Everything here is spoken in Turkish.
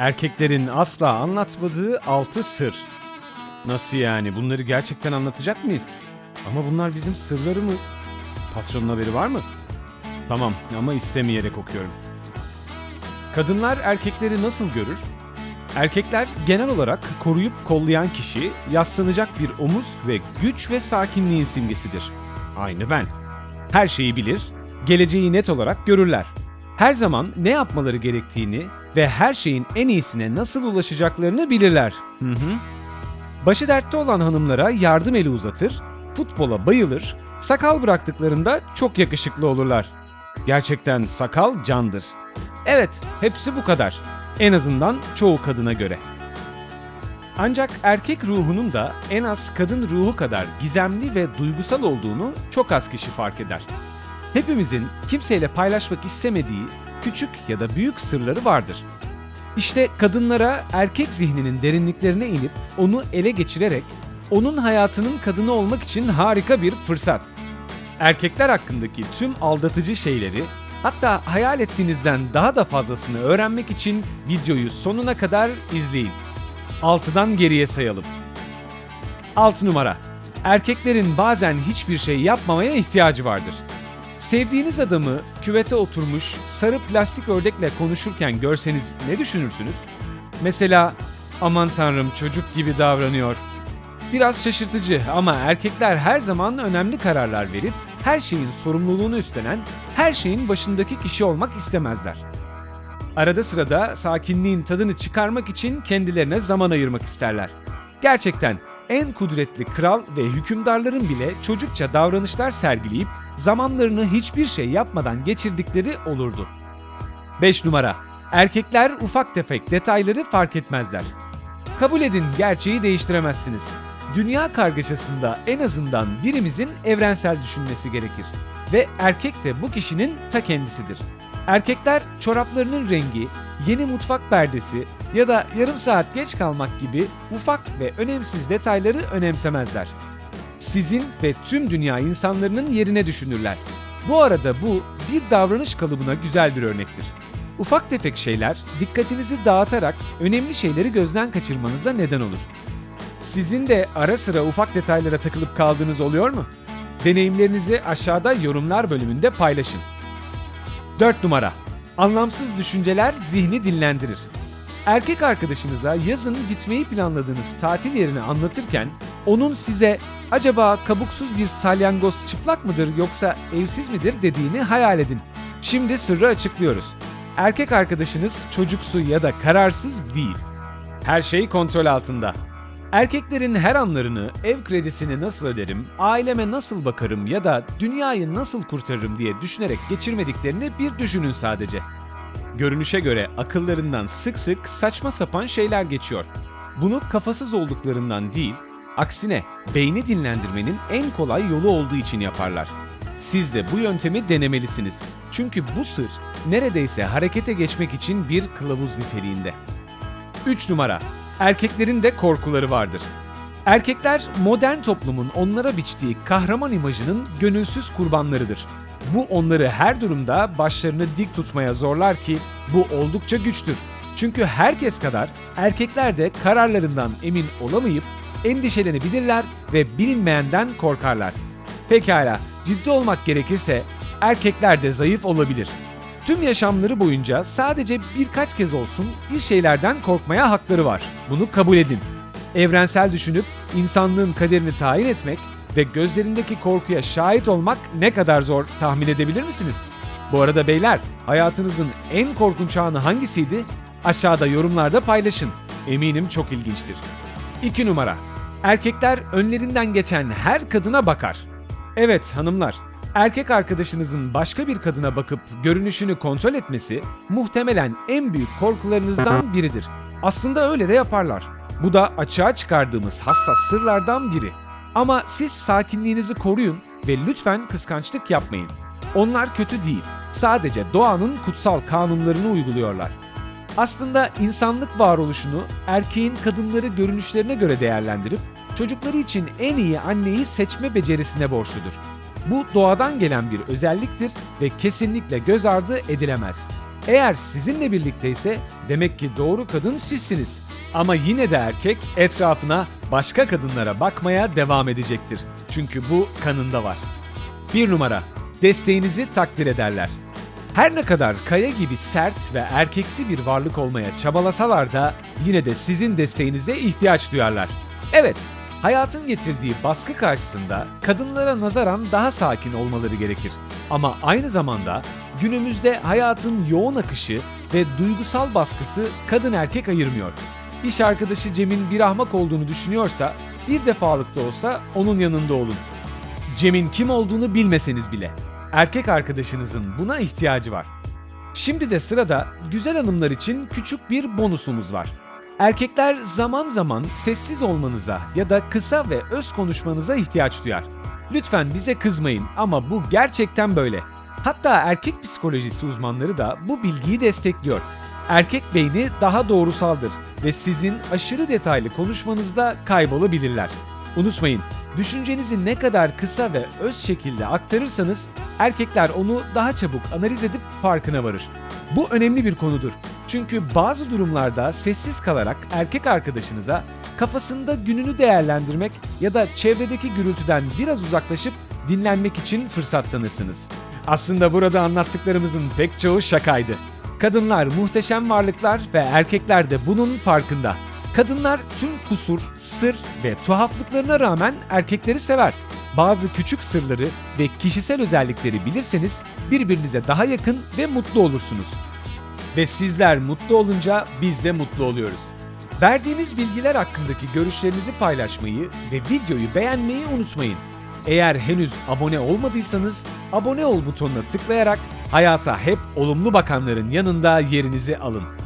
Erkeklerin asla anlatmadığı altı sır. Nasıl yani? Bunları gerçekten anlatacak mıyız? Ama bunlar bizim sırlarımız. Patronun haberi var mı? Tamam ama istemeyerek okuyorum. Kadınlar erkekleri nasıl görür? Erkekler genel olarak koruyup kollayan kişi, yaslanacak bir omuz ve güç ve sakinliğin simgesidir. Aynı ben. Her şeyi bilir, geleceği net olarak görürler. Her zaman ne yapmaları gerektiğini ve her şeyin en iyisine nasıl ulaşacaklarını bilirler. Hı hı. Başı dertte olan hanımlara yardım eli uzatır, futbola bayılır, sakal bıraktıklarında çok yakışıklı olurlar. Gerçekten sakal candır. Evet, hepsi bu kadar. En azından çoğu kadına göre. Ancak erkek ruhunun da en az kadın ruhu kadar gizemli ve duygusal olduğunu çok az kişi fark eder. Hepimizin kimseyle paylaşmak istemediği küçük ya da büyük sırları vardır. İşte kadınlara erkek zihninin derinliklerine inip onu ele geçirerek onun hayatının kadını olmak için harika bir fırsat. Erkekler hakkındaki tüm aldatıcı şeyleri hatta hayal ettiğinizden daha da fazlasını öğrenmek için videoyu sonuna kadar izleyin. 6'dan geriye sayalım. 6 numara. Erkeklerin bazen hiçbir şey yapmamaya ihtiyacı vardır. Sevdiğiniz adamı küvete oturmuş sarı plastik ördekle konuşurken görseniz ne düşünürsünüz? Mesela aman tanrım çocuk gibi davranıyor. Biraz şaşırtıcı ama erkekler her zaman önemli kararlar verip her şeyin sorumluluğunu üstlenen, her şeyin başındaki kişi olmak istemezler. Arada sırada sakinliğin tadını çıkarmak için kendilerine zaman ayırmak isterler. Gerçekten en kudretli kral ve hükümdarların bile çocukça davranışlar sergileyip zamanlarını hiçbir şey yapmadan geçirdikleri olurdu. 5 numara. Erkekler ufak tefek detayları fark etmezler. Kabul edin gerçeği değiştiremezsiniz. Dünya kargaşasında en azından birimizin evrensel düşünmesi gerekir. Ve erkek de bu kişinin ta kendisidir. Erkekler çoraplarının rengi, yeni mutfak perdesi ya da yarım saat geç kalmak gibi ufak ve önemsiz detayları önemsemezler. Sizin ve tüm dünya insanlarının yerine düşünürler. Bu arada bu bir davranış kalıbına güzel bir örnektir. Ufak tefek şeyler dikkatinizi dağıtarak önemli şeyleri gözden kaçırmanıza neden olur. Sizin de ara sıra ufak detaylara takılıp kaldığınız oluyor mu? Deneyimlerinizi aşağıda yorumlar bölümünde paylaşın. 4 numara. Anlamsız düşünceler zihni dinlendirir. Erkek arkadaşınıza yazın gitmeyi planladığınız tatil yerini anlatırken onun size acaba kabuksuz bir salyangoz çıplak mıdır yoksa evsiz midir dediğini hayal edin. Şimdi sırrı açıklıyoruz. Erkek arkadaşınız çocuksu ya da kararsız değil. Her şey kontrol altında. Erkeklerin her anlarını ev kredisini nasıl öderim, aileme nasıl bakarım ya da dünyayı nasıl kurtarırım diye düşünerek geçirmediklerini bir düşünün sadece. Görünüşe göre akıllarından sık sık saçma sapan şeyler geçiyor. Bunu kafasız olduklarından değil, aksine beyni dinlendirmenin en kolay yolu olduğu için yaparlar. Siz de bu yöntemi denemelisiniz. Çünkü bu sır neredeyse harekete geçmek için bir kılavuz niteliğinde. 3 numara. Erkeklerin de korkuları vardır. Erkekler modern toplumun onlara biçtiği kahraman imajının gönülsüz kurbanlarıdır. Bu onları her durumda başlarını dik tutmaya zorlar ki bu oldukça güçtür. Çünkü herkes kadar erkekler de kararlarından emin olamayıp endişelenebilirler ve bilinmeyenden korkarlar. Pekala, ciddi olmak gerekirse erkekler de zayıf olabilir. Tüm yaşamları boyunca sadece birkaç kez olsun bir şeylerden korkmaya hakları var. Bunu kabul edin. Evrensel düşünüp insanlığın kaderini tayin etmek ve gözlerindeki korkuya şahit olmak ne kadar zor tahmin edebilir misiniz? Bu arada beyler, hayatınızın en korkunç anı hangisiydi? Aşağıda yorumlarda paylaşın. Eminim çok ilginçtir. 2 numara. Erkekler önlerinden geçen her kadına bakar. Evet hanımlar, erkek arkadaşınızın başka bir kadına bakıp görünüşünü kontrol etmesi muhtemelen en büyük korkularınızdan biridir. Aslında öyle de yaparlar. Bu da açığa çıkardığımız hassas sırlardan biri. Ama siz sakinliğinizi koruyun ve lütfen kıskançlık yapmayın. Onlar kötü değil. Sadece doğanın kutsal kanunlarını uyguluyorlar. Aslında insanlık varoluşunu erkeğin kadınları görünüşlerine göre değerlendirip çocukları için en iyi anneyi seçme becerisine borçludur. Bu doğadan gelen bir özelliktir ve kesinlikle göz ardı edilemez. Eğer sizinle birlikteyse demek ki doğru kadın sizsiniz. Ama yine de erkek etrafına başka kadınlara bakmaya devam edecektir. Çünkü bu kanında var. Bir numara, desteğinizi takdir ederler. Her ne kadar kaya gibi sert ve erkeksi bir varlık olmaya çabalasalar da yine de sizin desteğinize ihtiyaç duyarlar. Evet, hayatın getirdiği baskı karşısında kadınlara nazaran daha sakin olmaları gerekir. Ama aynı zamanda günümüzde hayatın yoğun akışı ve duygusal baskısı kadın erkek ayırmıyor. İş arkadaşı Cem'in bir ahmak olduğunu düşünüyorsa bir defalık da olsa onun yanında olun. Cem'in kim olduğunu bilmeseniz bile. Erkek arkadaşınızın buna ihtiyacı var. Şimdi de sırada güzel hanımlar için küçük bir bonusumuz var. Erkekler zaman zaman sessiz olmanıza ya da kısa ve öz konuşmanıza ihtiyaç duyar. Lütfen bize kızmayın ama bu gerçekten böyle. Hatta erkek psikolojisi uzmanları da bu bilgiyi destekliyor. Erkek beyni daha doğrusaldır ve sizin aşırı detaylı konuşmanızda kaybolabilirler. Unutmayın, düşüncenizi ne kadar kısa ve öz şekilde aktarırsanız erkekler onu daha çabuk analiz edip farkına varır. Bu önemli bir konudur. Çünkü bazı durumlarda sessiz kalarak erkek arkadaşınıza kafasında gününü değerlendirmek ya da çevredeki gürültüden biraz uzaklaşıp dinlenmek için fırsat tanırsınız. Aslında burada anlattıklarımızın pek çoğu şakaydı. Kadınlar muhteşem varlıklar ve erkekler de bunun farkında. Kadınlar tüm kusur, sır ve tuhaflıklarına rağmen erkekleri sever. Bazı küçük sırları ve kişisel özellikleri bilirseniz birbirinize daha yakın ve mutlu olursunuz. Ve sizler mutlu olunca biz de mutlu oluyoruz. Verdiğimiz bilgiler hakkındaki görüşlerinizi paylaşmayı ve videoyu beğenmeyi unutmayın. Eğer henüz abone olmadıysanız abone ol butonuna tıklayarak hayata hep olumlu bakanların yanında yerinizi alın.